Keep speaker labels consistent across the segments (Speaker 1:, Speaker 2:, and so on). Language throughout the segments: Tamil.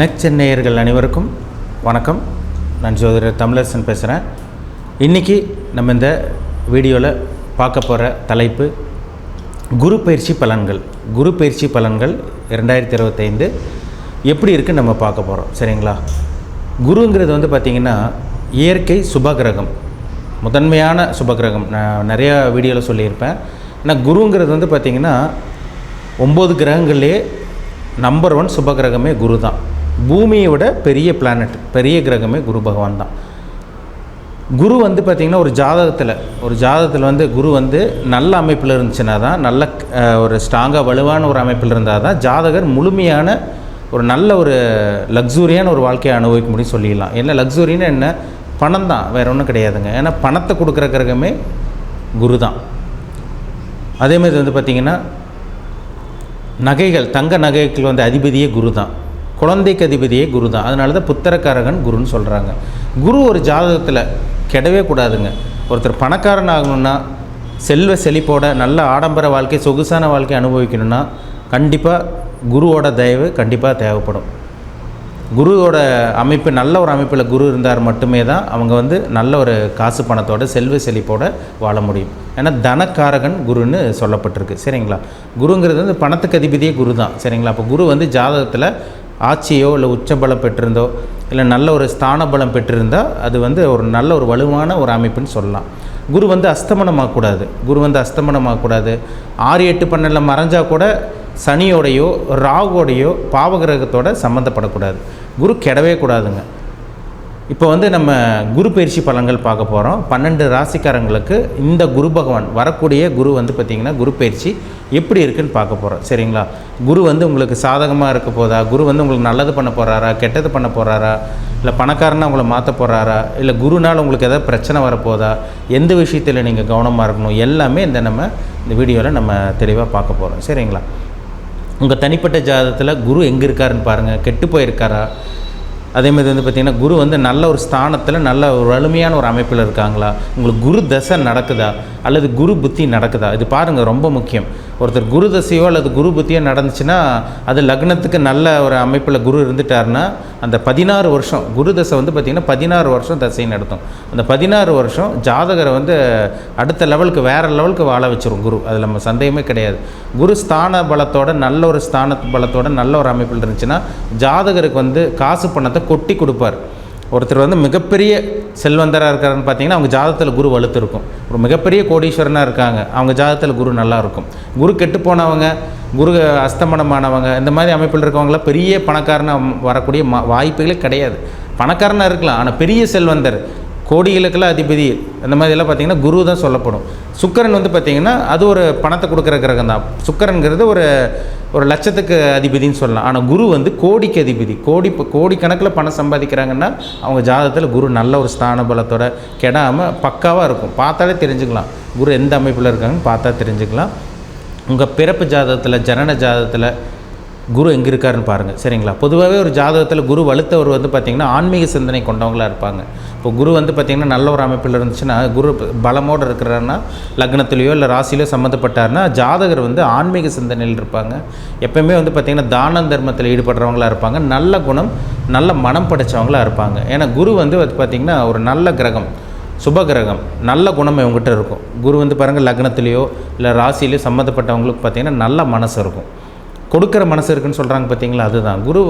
Speaker 1: நெச்சென்னையர்கள் சென்னையர்கள் அனைவருக்கும் வணக்கம் நான் ஜோதிடர் தமிழரசன் பேசுகிறேன் இன்றைக்கி நம்ம இந்த வீடியோவில் பார்க்க போகிற தலைப்பு குரு பயிற்சி பலன்கள் குரு பயிற்சி பலன்கள் ரெண்டாயிரத்தி இருபத்தைந்து எப்படி இருக்குன்னு நம்ம பார்க்க போகிறோம் சரிங்களா குருங்கிறது வந்து பார்த்திங்கன்னா இயற்கை சுபகிரகம் முதன்மையான சுபகிரகம் நான் நிறையா வீடியோவில் சொல்லியிருப்பேன் ஏன்னா குருங்கிறது வந்து பார்த்திங்கன்னா ஒம்பது கிரகங்கள்லேயே நம்பர் ஒன் சுபகிரகமே குரு தான் பூமியை விட பெரிய பிளானட் பெரிய கிரகமே குரு பகவான் தான் குரு வந்து பார்த்திங்கன்னா ஒரு ஜாதகத்தில் ஒரு ஜாதகத்தில் வந்து குரு வந்து நல்ல அமைப்பில் இருந்துச்சுன்னா தான் நல்ல ஒரு ஸ்ட்ராங்காக வலுவான ஒரு அமைப்பில் இருந்தால் தான் ஜாதகர் முழுமையான ஒரு நல்ல ஒரு லக்ஸூரியான ஒரு வாழ்க்கையை அனுபவிக்க முடியும் சொல்லிடலாம் என்ன லக்ஸூரின்னு என்ன பணம் தான் வேறு ஒன்றும் கிடையாதுங்க ஏன்னா பணத்தை கொடுக்குற கிரகமே குரு தான் அதேமாதிரி வந்து பார்த்திங்கன்னா நகைகள் தங்க நகைகள் வந்து அதிபதியே குரு தான் குழந்தைக்கு அதிபதியே குரு தான் அதனால தான் புத்திரக்காரகன் குருன்னு சொல்கிறாங்க குரு ஒரு ஜாதகத்தில் கெடவே கூடாதுங்க ஒருத்தர் பணக்காரன் ஆகணும்னா செல்வ செழிப்போட நல்ல ஆடம்பர வாழ்க்கை சொகுசான வாழ்க்கை அனுபவிக்கணும்னா கண்டிப்பாக குருவோட தயவு கண்டிப்பாக தேவைப்படும் குருவோட அமைப்பு நல்ல ஒரு அமைப்பில் குரு இருந்தார் மட்டுமே தான் அவங்க வந்து நல்ல ஒரு காசு பணத்தோட செல்வ செழிப்போடு வாழ முடியும் ஏன்னா தனக்காரகன் குருன்னு சொல்லப்பட்டிருக்கு சரிங்களா குருங்கிறது வந்து பணத்துக்கு அதிபதியே குரு தான் சரிங்களா அப்போ குரு வந்து ஜாதகத்தில் ஆட்சியோ இல்லை உச்சபலம் பெற்றிருந்தோ இல்லை நல்ல ஒரு ஸ்தான பலம் பெற்றிருந்தால் அது வந்து ஒரு நல்ல ஒரு வலுவான ஒரு அமைப்புன்னு சொல்லலாம் குரு வந்து அஸ்தமனமாகக்கூடாது குரு வந்து அஸ்தமனமாகக்கூடாது ஆறு எட்டு பன்னெண்டில் மறைஞ்சால் கூட சனியோடையோ ராகோடையோ பாவகிரகத்தோட சம்மந்தப்படக்கூடாது குரு கெடவே கூடாதுங்க இப்போ வந்து நம்ம குரு பயிற்சி பலன்கள் பார்க்க போகிறோம் பன்னெண்டு ராசிக்காரங்களுக்கு இந்த குரு பகவான் வரக்கூடிய குரு வந்து பார்த்திங்கன்னா குரு பயிற்சி எப்படி இருக்குன்னு பார்க்க போகிறோம் சரிங்களா குரு வந்து உங்களுக்கு சாதகமாக இருக்க போதா குரு வந்து உங்களுக்கு நல்லது பண்ண போகிறாரா கெட்டது பண்ண போகிறாரா இல்லை பணக்காரனா உங்களை மாற்ற போகிறாரா இல்லை குருனால் உங்களுக்கு எதாவது பிரச்சனை வரப்போதா எந்த விஷயத்தில் நீங்கள் கவனமாக இருக்கணும் எல்லாமே இந்த நம்ம இந்த வீடியோவில் நம்ம தெளிவாக பார்க்க போகிறோம் சரிங்களா உங்கள் தனிப்பட்ட ஜாதகத்தில் குரு எங்கே இருக்காருன்னு பாருங்கள் கெட்டு போயிருக்காரா அதே மாதிரி வந்து பார்த்திங்கன்னா குரு வந்து நல்ல ஒரு ஸ்தானத்தில் நல்ல ஒரு வலிமையான ஒரு அமைப்பில் இருக்காங்களா உங்களுக்கு குரு தசை நடக்குதா அல்லது குரு புத்தி நடக்குதா இது பாருங்கள் ரொம்ப முக்கியம் ஒருத்தர் குரு தசையோ அல்லது குரு புத்தியோ நடந்துச்சுன்னா அது லக்னத்துக்கு நல்ல ஒரு அமைப்பில் குரு இருந்துட்டாருன்னா அந்த பதினாறு வருஷம் குரு தசை வந்து பார்த்திங்கன்னா பதினாறு வருஷம் தசை நடத்தும் அந்த பதினாறு வருஷம் ஜாதகரை வந்து அடுத்த லெவலுக்கு வேறு லெவலுக்கு வாழ வச்சிரும் குரு அதில் நம்ம சந்தேகமே கிடையாது குரு ஸ்தான பலத்தோட நல்ல ஒரு ஸ்தான பலத்தோட நல்ல ஒரு அமைப்பில் இருந்துச்சுன்னா ஜாதகருக்கு வந்து காசு பணத்தை கொட்டி கொடுப்பார் ஒருத்தர் வந்து மிகப்பெரிய செல்வந்தராக இருக்காருன்னு பார்த்தீங்கன்னா அவங்க ஜாதத்தில் குரு வலுத்திருக்கும் ஒரு மிகப்பெரிய கோடீஸ்வரனாக இருக்காங்க அவங்க ஜாதத்தில் குரு நல்லாயிருக்கும் குரு கெட்டு போனவங்க குரு அஸ்தமனமானவங்க இந்த மாதிரி அமைப்பில் இருக்கவங்களாம் பெரிய பணக்காரனாக வரக்கூடிய வாய்ப்புகளே கிடையாது பணக்காரனாக இருக்கலாம் ஆனால் பெரிய செல்வந்தர் கோடிகளுக்கெல்லாம் அதிபதி அந்த மாதிரிலாம் பார்த்திங்கன்னா குரு தான் சொல்லப்படும் சுக்கரன் வந்து பார்த்திங்கன்னா அது ஒரு பணத்தை கொடுக்குற கிரகம் தான் சுக்கரனுங்கிறது ஒரு ஒரு லட்சத்துக்கு அதிபதினு சொல்லலாம் ஆனால் குரு வந்து கோடிக்கு அதிபதி கோடி கோடி கணக்கில் பணம் சம்பாதிக்கிறாங்கன்னா அவங்க ஜாதகத்தில் குரு நல்ல ஒரு ஸ்தான பலத்தோட கெடாமல் பக்காவாக இருக்கும் பார்த்தாலே தெரிஞ்சுக்கலாம் குரு எந்த அமைப்பில் இருக்காங்கன்னு பார்த்தா தெரிஞ்சுக்கலாம் உங்கள் பிறப்பு ஜாதகத்தில் ஜனன ஜாதகத்தில் குரு எங்கே இருக்காருன்னு பாருங்கள் சரிங்களா பொதுவாகவே ஒரு ஜாதகத்தில் குரு வலுத்தவர் வந்து பார்த்திங்கன்னா ஆன்மீக சிந்தனை கொண்டவங்களாக இருப்பாங்க இப்போ குரு வந்து பார்த்திங்கன்னா நல்ல ஒரு அமைப்பில் இருந்துச்சுன்னா குரு பலமோடு இருக்கிறாருன்னா லக்னத்துலேயோ இல்லை ராசியிலையோ சம்மந்தப்பட்டார்னா ஜாதகர் வந்து ஆன்மீக சிந்தனையில் இருப்பாங்க எப்போயுமே வந்து பார்த்திங்கன்னா தான தர்மத்தில் ஈடுபடுறவங்களாக இருப்பாங்க நல்ல குணம் நல்ல மனம் படைத்தவங்களாக இருப்பாங்க ஏன்னா குரு வந்து பார்த்திங்கன்னா ஒரு நல்ல கிரகம் சுப கிரகம் நல்ல குணம் இவங்ககிட்ட இருக்கும் குரு வந்து பாருங்கள் லக்னத்துலேயோ இல்லை ராசிலேயோ சம்மந்தப்பட்டவங்களுக்கு பார்த்திங்கன்னா நல்ல மனசு இருக்கும் கொடுக்குற மனசு இருக்குன்னு சொல்கிறாங்க பார்த்தீங்களா அதுதான் குரு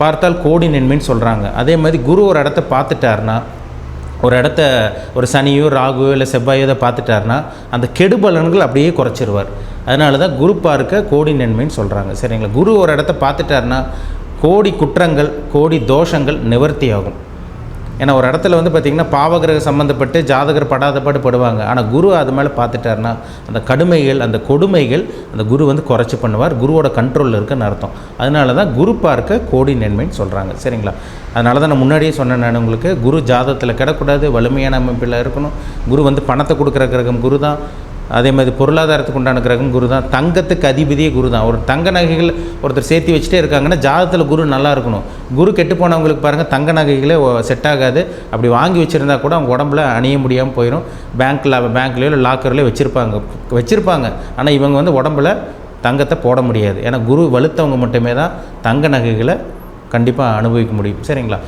Speaker 1: பார்த்தால் கோடி நன்மைன்னு சொல்கிறாங்க அதே மாதிரி குரு ஒரு இடத்த பார்த்துட்டாருன்னா ஒரு இடத்த ஒரு சனியோ ராகுவோ இல்லை செவ்வாயோ இதை பார்த்துட்டாருன்னா அந்த கெடுபலன்கள் அப்படியே குறைச்சிருவார் அதனால தான் குரு பார்க்க கோடி நன்மைன்னு சொல்கிறாங்க சரிங்களா குரு ஒரு இடத்த பார்த்துட்டாருன்னா கோடி குற்றங்கள் கோடி தோஷங்கள் நிவர்த்தி ஆகும் ஏன்னா ஒரு இடத்துல வந்து பார்த்திங்கன்னா பாவகிரக சம்மந்தப்பட்டு ஜாதகர் பாடு படுவாங்க ஆனால் குரு அது மேலே பார்த்துட்டாருன்னா அந்த கடுமைகள் அந்த கொடுமைகள் அந்த குரு வந்து குறைச்சி பண்ணுவார் குருவோட கண்ட்ரோலில் இருக்குன்னு அர்த்தம் அதனால தான் குரு பார்க்க கோடி நன்மைன்னு சொல்கிறாங்க சரிங்களா அதனால தான் நான் முன்னாடியே சொன்னேன் நான் உங்களுக்கு குரு ஜாதத்தில் கிடக்கூடாது வலிமையான அமைப்பில் இருக்கணும் குரு வந்து பணத்தை கொடுக்குற கிரகம் குரு தான் அதே மாதிரி பொருளாதாரத்துக்கு உண்டான கிரகம் குரு தான் தங்கத்துக்கு அதிபதியே குரு தான் ஒரு தங்க நகைகள் ஒருத்தர் சேர்த்து வச்சுட்டே இருக்காங்கன்னா ஜாதத்தில் குரு நல்லா இருக்கணும் குரு கெட்டு போனவங்களுக்கு பாருங்கள் தங்க நகைகளே செட் ஆகாது அப்படி வாங்கி வச்சுருந்தா கூட அவங்க உடம்புல அணிய முடியாமல் போயிடும் பேங்க்கில் பேங்க்லேயோ இல்லை லாக்கர்லேயோ வச்சுருப்பாங்க வச்சுருப்பாங்க ஆனால் இவங்க வந்து உடம்புல தங்கத்தை போட முடியாது ஏன்னா குரு வலுத்தவங்க மட்டுமே தான் தங்க நகைகளை கண்டிப்பாக அனுபவிக்க முடியும் சரிங்களா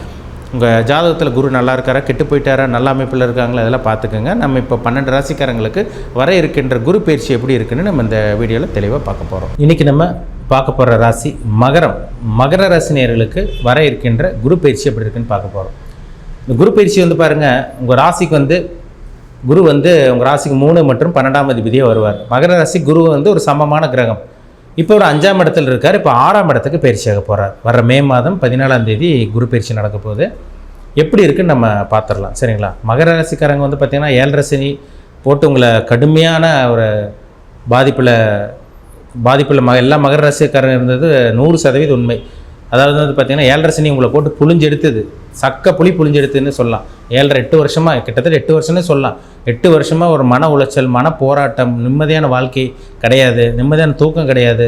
Speaker 1: உங்கள் ஜாதகத்தில் குரு நல்லா இருக்காரா கெட்டு போயிட்டாரா நல்ல அமைப்பில் இருக்காங்களா இதெல்லாம் பார்த்துக்கோங்க நம்ம இப்போ பன்னெண்டு ராசிக்காரங்களுக்கு வர இருக்கின்ற குரு பயிற்சி எப்படி இருக்குன்னு நம்ம இந்த வீடியோவில் தெளிவாக பார்க்க போகிறோம் இன்றைக்கி நம்ம பார்க்க போகிற ராசி மகரம் மகர ராசி நேர்களுக்கு வர இருக்கின்ற குரு பயிற்சி எப்படி இருக்குன்னு பார்க்க போகிறோம் இந்த குரு பயிற்சி வந்து பாருங்கள் உங்கள் ராசிக்கு வந்து குரு வந்து உங்கள் ராசிக்கு மூணு மற்றும் பன்னெண்டாம் அதிபதியாக வருவார் மகர ராசி குரு வந்து ஒரு சமமான கிரகம் இப்போ ஒரு அஞ்சாம் இடத்துல இருக்கார் இப்போ ஆறாம் இடத்துக்கு பயிற்சியாக போகிறார் வர்ற மே மாதம் பதினாலாம் தேதி குரு பயிற்சி நடக்க போகுது எப்படி இருக்குன்னு நம்ம பார்த்துடலாம் சரிங்களா மகர ராசிக்காரங்க வந்து பார்த்திங்கன்னா ஏழரசினி போட்டு உங்களை கடுமையான ஒரு பாதிப்பில் பாதிப்பில் ம எல்லா மகர ராசிக்காரங்க இருந்தது நூறு சதவீதம் உண்மை அதாவது வந்து பார்த்தீங்கன்னா ஏழரை சனி உங்களை போட்டு புளிஞ்செடுத்தது சக்க புளி புளிஞ்செடுத்துன்னு சொல்லலாம் ஏழரை எட்டு வருஷமாக கிட்டத்தட்ட எட்டு வருஷம்னு சொல்லலாம் எட்டு வருஷமாக ஒரு மன உளைச்சல் மன போராட்டம் நிம்மதியான வாழ்க்கை கிடையாது நிம்மதியான தூக்கம் கிடையாது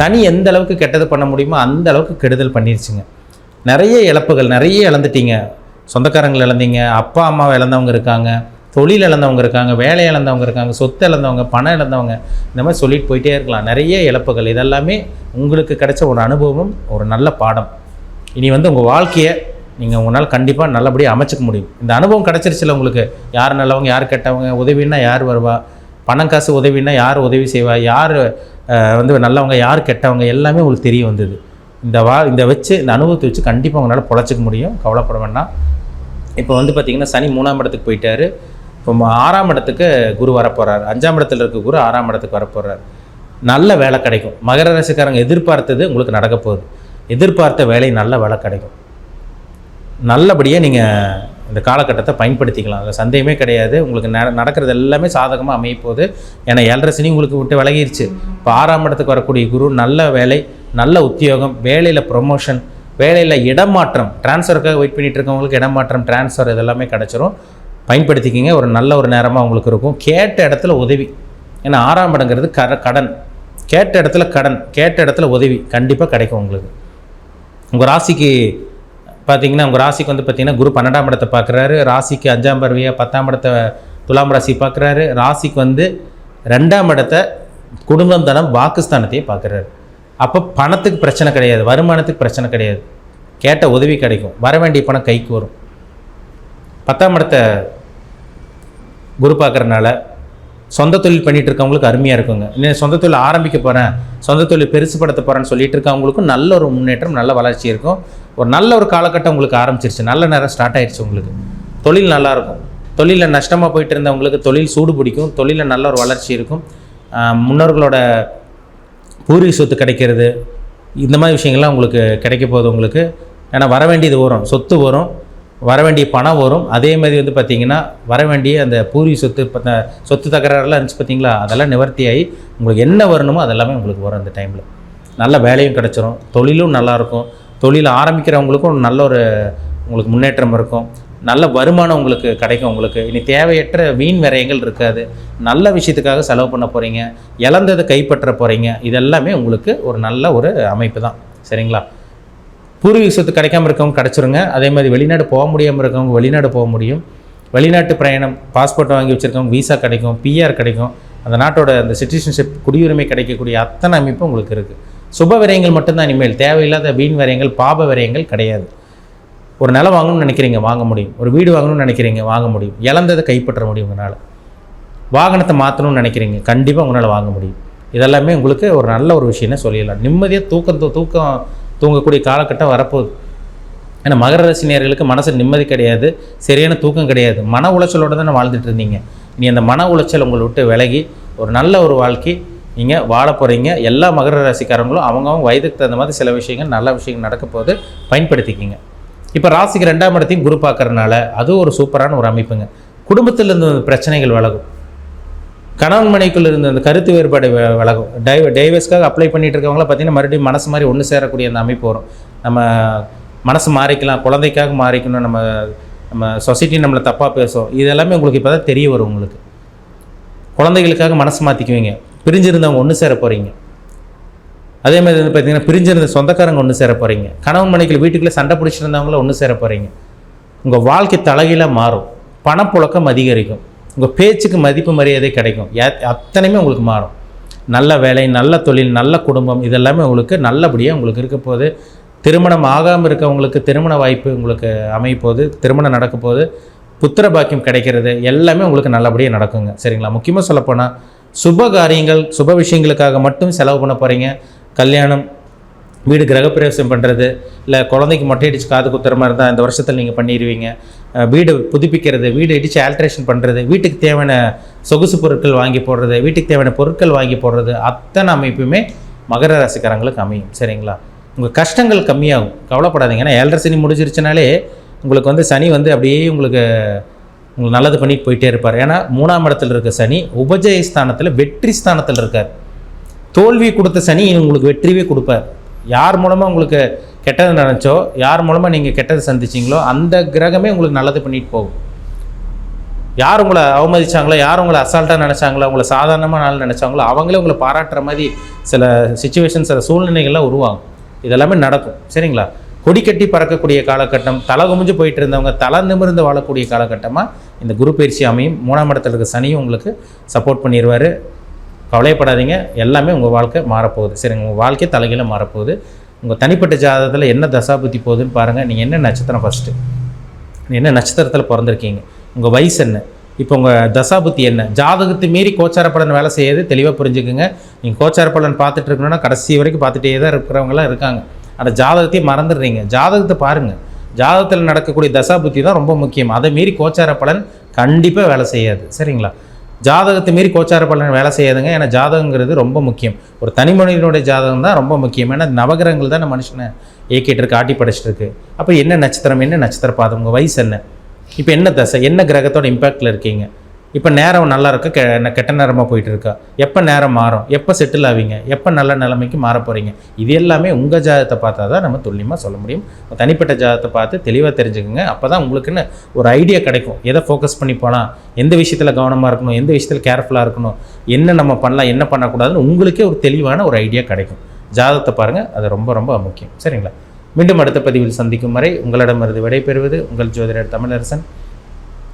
Speaker 1: சனி எந்த அளவுக்கு கெட்டது பண்ண முடியுமோ அந்த அளவுக்கு கெடுதல் பண்ணிருச்சுங்க நிறைய இழப்புகள் நிறைய இழந்துட்டீங்க சொந்தக்காரங்களை இழந்தீங்க அப்பா அம்மாவை இழந்தவங்க இருக்காங்க தொழில் இழந்தவங்க இருக்காங்க வேலை இழந்தவங்க இருக்காங்க சொத்து இழந்தவங்க பணம் இழந்தவங்க இந்த மாதிரி சொல்லிட்டு போயிட்டே இருக்கலாம் நிறைய இழப்புகள் இதெல்லாமே உங்களுக்கு கிடைச்ச ஒரு அனுபவம் ஒரு நல்ல பாடம் இனி வந்து உங்கள் வாழ்க்கையை நீங்கள் உங்களால் கண்டிப்பாக நல்லபடியாக அமைச்சிக்க முடியும் இந்த அனுபவம் கிடச்சிருச்சுல உங்களுக்கு யார் நல்லவங்க யார் கெட்டவங்க உதவின்னா யார் வருவா பணம் காசு உதவின்னா யார் உதவி செய்வா யார் வந்து நல்லவங்க யார் கெட்டவங்க எல்லாமே உங்களுக்கு தெரிய வந்தது இந்த வா இந்த வச்சு இந்த அனுபவத்தை வச்சு கண்டிப்பாக உங்களால் பொழைச்சிக்க முடியும் கவலைப்பட வேண்டாம் இப்போ வந்து பார்த்திங்கன்னா சனி மூணாம் இடத்துக்கு போயிட்டாரு இப்போ ஆறாம் இடத்துக்கு குரு வரப்போகிறார் அஞ்சாம் இடத்துல இருக்க குரு ஆறாம் இடத்துக்கு வரப்போகிறார் நல்ல வேலை கிடைக்கும் மகர ராசிக்காரங்க எதிர்பார்த்தது உங்களுக்கு நடக்க போகுது எதிர்பார்த்த வேலை நல்ல வேலை கிடைக்கும் நல்லபடியாக நீங்கள் இந்த காலகட்டத்தை பயன்படுத்திக்கலாம் அதில் சந்தேகமே கிடையாது உங்களுக்கு நடக்கிறது எல்லாமே சாதகமாக அமையப்போகுது போகுது ஏன்னா ஏழரசினி உங்களுக்கு விட்டு விலகிடுச்சு இப்போ ஆறாம் இடத்துக்கு வரக்கூடிய குரு நல்ல வேலை நல்ல உத்தியோகம் வேலையில் ப்ரொமோஷன் வேலையில் இடமாற்றம் டிரான்ஸ்ஃபருக்காக வெயிட் பண்ணிகிட்டு இருக்கவங்களுக்கு இடமாற்றம் டிரான்ஸ்ஃபர் இதெல்லாமே கிடச்சிரும் பயன்படுத்திக்கிங்க ஒரு நல்ல ஒரு நேரமாக உங்களுக்கு இருக்கும் கேட்ட இடத்துல உதவி ஏன்னா ஆறாம் இடங்கிறது கர கடன் கேட்ட இடத்துல கடன் கேட்ட இடத்துல உதவி கண்டிப்பாக கிடைக்கும் உங்களுக்கு உங்கள் ராசிக்கு பார்த்தீங்கன்னா உங்கள் ராசிக்கு வந்து பார்த்திங்கன்னா குரு பன்னெண்டாம் இடத்தை பார்க்குறாரு ராசிக்கு அஞ்சாம் பருவியாக பத்தாம் இடத்தை துலாம் ராசி பார்க்குறாரு ராசிக்கு வந்து ரெண்டாம் இடத்தை குடும்பம் தனம் வாக்குஸ்தானத்தையே பார்க்குறாரு அப்போ பணத்துக்கு பிரச்சனை கிடையாது வருமானத்துக்கு பிரச்சனை கிடையாது கேட்ட உதவி கிடைக்கும் வர வேண்டிய பணம் கைக்கு வரும் பத்தாம் இடத்தை குரு பார்க்குறனால சொந்த தொழில் பண்ணிகிட்டு இருக்கவங்களுக்கு அருமையாக இருக்குங்க இன்னும் சொந்த தொழில் ஆரம்பிக்க போகிறேன் சொந்த தொழில் பெருசுப்படுத்த போகிறேன்னு சொல்லிட்டு இருக்கவங்களுக்கும் நல்ல ஒரு முன்னேற்றம் நல்ல வளர்ச்சி இருக்கும் ஒரு நல்ல ஒரு காலகட்டம் உங்களுக்கு ஆரம்பிச்சிருச்சு நல்ல நேரம் ஸ்டார்ட் ஆயிடுச்சு உங்களுக்கு தொழில் நல்லாயிருக்கும் தொழிலில் நஷ்டமாக போயிட்டு இருந்தவங்களுக்கு தொழில் சூடு பிடிக்கும் தொழிலில் நல்ல ஒரு வளர்ச்சி இருக்கும் முன்னோர்களோட பூர்வீக சொத்து கிடைக்கிறது இந்த மாதிரி விஷயங்கள்லாம் உங்களுக்கு கிடைக்க போகுது உங்களுக்கு ஏன்னா வர வேண்டியது வரும் சொத்து வரும் வர வேண்டிய பணம் வரும் அதே மாதிரி வந்து பார்த்திங்கன்னா வர வேண்டிய அந்த பூர்வி சொத்து சொத்து தகராறுலாம் இருந்துச்சு பார்த்தீங்களா அதெல்லாம் நிவர்த்தி ஆகி உங்களுக்கு என்ன வரணுமோ அதெல்லாமே உங்களுக்கு வரும் அந்த டைமில் நல்ல வேலையும் கிடச்சிரும் தொழிலும் நல்லாயிருக்கும் தொழில் ஆரம்பிக்கிறவங்களுக்கும் நல்ல ஒரு உங்களுக்கு முன்னேற்றம் இருக்கும் நல்ல வருமானம் உங்களுக்கு கிடைக்கும் உங்களுக்கு இனி தேவையற்ற வீண் விரயங்கள் இருக்காது நல்ல விஷயத்துக்காக செலவு பண்ண போகிறீங்க இழந்ததை கைப்பற்ற போகிறீங்க இதெல்லாமே உங்களுக்கு ஒரு நல்ல ஒரு அமைப்பு தான் சரிங்களா பூர்வீக சொத்து கிடைக்காம இருக்கவங்க கிடச்சிருங்க அதே மாதிரி வெளிநாடு போக முடியாமல் இருக்கவங்க வெளிநாடு போக முடியும் வெளிநாட்டு பிரயாணம் பாஸ்போர்ட் வாங்கி வச்சுருக்கவங்க வீசா கிடைக்கும் பிஆர் கிடைக்கும் அந்த நாட்டோட அந்த சிட்டிசன்ஷிப் குடியுரிமை கிடைக்கக்கூடிய அத்தனை அமைப்பு உங்களுக்கு இருக்குது சுப விரயங்கள் மட்டும்தான் இனிமேல் தேவையில்லாத வீண் விரயங்கள் பாப விரயங்கள் கிடையாது ஒரு நிலம் வாங்கணும்னு நினைக்கிறீங்க வாங்க முடியும் ஒரு வீடு வாங்கணும்னு நினைக்கிறீங்க வாங்க முடியும் இழந்ததை கைப்பற்ற முடியும் உங்களால் வாகனத்தை மாற்றணும்னு நினைக்கிறீங்க கண்டிப்பாக உங்களால் வாங்க முடியும் இதெல்லாமே உங்களுக்கு ஒரு நல்ல ஒரு விஷயம்னு சொல்லிடலாம் நிம்மதியாக தூக்கம் தூக்கம் தூங்கக்கூடிய காலகட்டம் வரப்போகுது ஏன்னா மகர ரசினியர்களுக்கு மனசு நிம்மதி கிடையாது சரியான தூக்கம் கிடையாது மன உளைச்சலோடு தான் வாழ்ந்துட்டு இருந்தீங்க நீ அந்த மன உளைச்சல் உங்களை விட்டு விலகி ஒரு நல்ல ஒரு வாழ்க்கை நீங்கள் வாழ போகிறீங்க எல்லா மகர ராசிக்காரங்களும் அவங்கவுங்க வயதுக்கு தகுந்த மாதிரி சில விஷயங்கள் நல்ல விஷயங்கள் நடக்க போது பயன்படுத்திக்கிங்க இப்போ ராசிக்கு ரெண்டாம் இடத்தையும் குரு பார்க்குறதுனால அதுவும் ஒரு சூப்பரான ஒரு அமைப்புங்க குடும்பத்திலேருந்து பிரச்சனைகள் விலகும் கணவன் மனைக்குள்ள இருந்த அந்த கருத்து வேறுபாடு விலகும் டைவ டைவர்ஸ்க்காக அப்ளை பண்ணிட்டு இருக்கவங்கள பார்த்தீங்கன்னா மறுபடியும் மனசு மாதிரி ஒன்று சேரக்கூடிய அந்த அமைப்பு வரும் நம்ம மனசு மாறிக்கலாம் குழந்தைக்காக மாறிக்கணும் நம்ம நம்ம சொசைட்டி நம்மளை தப்பாக பேசும் இதெல்லாமே உங்களுக்கு இப்போ தான் தெரிய வரும் உங்களுக்கு குழந்தைகளுக்காக மனசு மாற்றிக்குவீங்க பிரிஞ்சிருந்தவங்க ஒன்று சேர போகிறீங்க அதே மாதிரி வந்து பார்த்தீங்கன்னா பிரிஞ்சிருந்த சொந்தக்காரங்க ஒன்று சேர போகிறீங்க கணவன் மனைக்கு வீட்டுக்குள்ளே சண்டை பிடிச்சிருந்தவங்கள ஒன்று சேர போகிறீங்க உங்கள் வாழ்க்கை தலைகீழாக மாறும் பணப்புழக்கம் அதிகரிக்கும் உங்கள் பேச்சுக்கு மதிப்பு மரியாதை கிடைக்கும் அத்தனையுமே உங்களுக்கு மாறும் நல்ல வேலை நல்ல தொழில் நல்ல குடும்பம் இதெல்லாமே உங்களுக்கு நல்லபடியாக உங்களுக்கு இருக்க போது திருமணம் ஆகாமல் இருக்கவங்களுக்கு திருமண வாய்ப்பு உங்களுக்கு போது திருமணம் நடக்க போது புத்திர பாக்கியம் கிடைக்கிறது எல்லாமே உங்களுக்கு நல்லபடியாக நடக்குங்க சரிங்களா முக்கியமாக சொல்லப்போனால் சுப காரியங்கள் சுப விஷயங்களுக்காக மட்டும் செலவு பண்ண போகிறீங்க கல்யாணம் வீடு கிரகப்பிரவேசம் பண்ணுறது இல்லை குழந்தைக்கு மொட்டை அடித்து காது குத்துற மாதிரி இருந்தால் இந்த வருஷத்தில் நீங்கள் பண்ணிடுவீங்க வீடு புதுப்பிக்கிறது வீடு இடித்து ஆல்ட்ரேஷன் பண்ணுறது வீட்டுக்கு தேவையான சொகுசு பொருட்கள் வாங்கி போடுறது வீட்டுக்கு தேவையான பொருட்கள் வாங்கி போடுறது அத்தனை அமைப்புமே மகர ராசிக்காரங்களுக்கு அமையும் சரிங்களா உங்கள் கஷ்டங்கள் கம்மியாகும் கவலைப்படாதீங்க ஏன்னா ஏழரை சனி முடிஞ்சிருச்சுனாலே உங்களுக்கு வந்து சனி வந்து அப்படியே உங்களுக்கு உங்களுக்கு நல்லது பண்ணிட்டு போயிட்டே இருப்பார் ஏன்னா மூணாம் இடத்துல இருக்க சனி உபஜய ஸ்தானத்தில் வெற்றி ஸ்தானத்தில் இருக்கார் தோல்வி கொடுத்த சனி உங்களுக்கு வெற்றியே கொடுப்பார் யார் மூலமாக உங்களுக்கு கெட்டது நினச்சோ யார் மூலமாக நீங்கள் கெட்டது சந்திச்சிங்களோ அந்த கிரகமே உங்களுக்கு நல்லது பண்ணிட்டு போகும் யார் உங்களை அவமதிச்சாங்களோ யார் உங்களை அசால்ட்டாக நினச்சாங்களோ உங்களை சாதாரணமாக நாள் நினச்சாங்களோ அவங்களே உங்களை பாராட்டுற மாதிரி சில சுச்சுவேஷன் சில சூழ்நிலைகள்லாம் உருவாகும் இதெல்லாமே நடக்கும் சரிங்களா கொடி கட்டி பறக்கக்கூடிய காலகட்டம் தலை குமிஞ்சு போயிட்டு இருந்தவங்க தலை நிமிர்ந்து வாழக்கூடிய காலகட்டமாக இந்த குரு பயிற்சி அமையும் மூணாம் இடத்துல இருக்க சனியும் உங்களுக்கு சப்போர்ட் பண்ணிடுவார் கவலைப்படாதீங்க எல்லாமே உங்கள் வாழ்க்கை மாறப்போகுது சரிங்க உங்கள் வாழ்க்கை தலைகளில் மாறப்போகுது உங்கள் தனிப்பட்ட ஜாதகத்தில் என்ன தசாபுத்தி போகுதுன்னு பாருங்கள் நீங்கள் என்ன நட்சத்திரம் ஃபஸ்ட்டு என்ன நட்சத்திரத்தில் பிறந்திருக்கீங்க உங்கள் வயசு என்ன இப்போ உங்கள் தசாபுத்தி என்ன ஜாதகத்தை மீறி கோச்சார பலன் வேலை செய்யாது தெளிவாக புரிஞ்சுக்குங்க நீங்கள் கோச்சார பலன் பார்த்துட்டு இருக்கணும்னா கடைசி வரைக்கும் பார்த்துட்டே தான் இருக்கிறவங்களாம் இருக்காங்க ஆனால் ஜாதகத்தையும் மறந்துடுறீங்க ஜாதகத்தை பாருங்கள் ஜாதகத்தில் நடக்கக்கூடிய தசாபுத்தி தான் ரொம்ப முக்கியம் அதை மீறி கோச்சார பலன் கண்டிப்பாக வேலை செய்யாது சரிங்களா ஜாதகத்தை மீறி கோச்சார பலன் வேலை செய்யாதுங்க ஏன்னா ஜாதகங்கிறது ரொம்ப முக்கியம் ஒரு தனி மனிதனுடைய ஜாதகம் தான் ரொம்ப முக்கியம் ஏன்னா நவகிரகங்கள் தான் மனுஷனை இயக்கிட்டு இருக்கு ஆட்டி படைச்சிட்டு இருக்கு அப்போ என்ன நட்சத்திரம் என்ன நட்சத்திர பாதம் உங்கள் வயசு என்ன இப்போ என்ன தசை என்ன கிரகத்தோட இம்பாக்டில் இருக்கீங்க இப்போ நேரம் நல்லா இருக்கு கெ கெட்ட நேரமாக போயிட்டு இருக்கா எப்போ நேரம் மாறும் எப்போ செட்டில் ஆவீங்க எப்போ நல்ல நிலைமைக்கு மாற போகிறீங்க இது எல்லாமே உங்கள் ஜாதத்தை பார்த்தா தான் நம்ம துல்லியமாக சொல்ல முடியும் தனிப்பட்ட ஜாதத்தை பார்த்து தெளிவாக தெரிஞ்சுக்கோங்க அப்போ தான் உங்களுக்குன்னு ஒரு ஐடியா கிடைக்கும் எதை ஃபோக்கஸ் பண்ணி போகலாம் எந்த விஷயத்தில் கவனமாக இருக்கணும் எந்த விஷயத்தில் கேர்ஃபுல்லாக இருக்கணும் என்ன நம்ம பண்ணலாம் என்ன பண்ணக்கூடாதுன்னு உங்களுக்கே ஒரு தெளிவான ஒரு ஐடியா கிடைக்கும் ஜாதத்தை பாருங்கள் அது ரொம்ப ரொம்ப முக்கியம் சரிங்களா மீண்டும் அடுத்த பதிவில் சந்திக்கும் வரை உங்களிடமிருந்து விடைபெறுவது உங்கள் ஜோதிடர் தமிழரசன்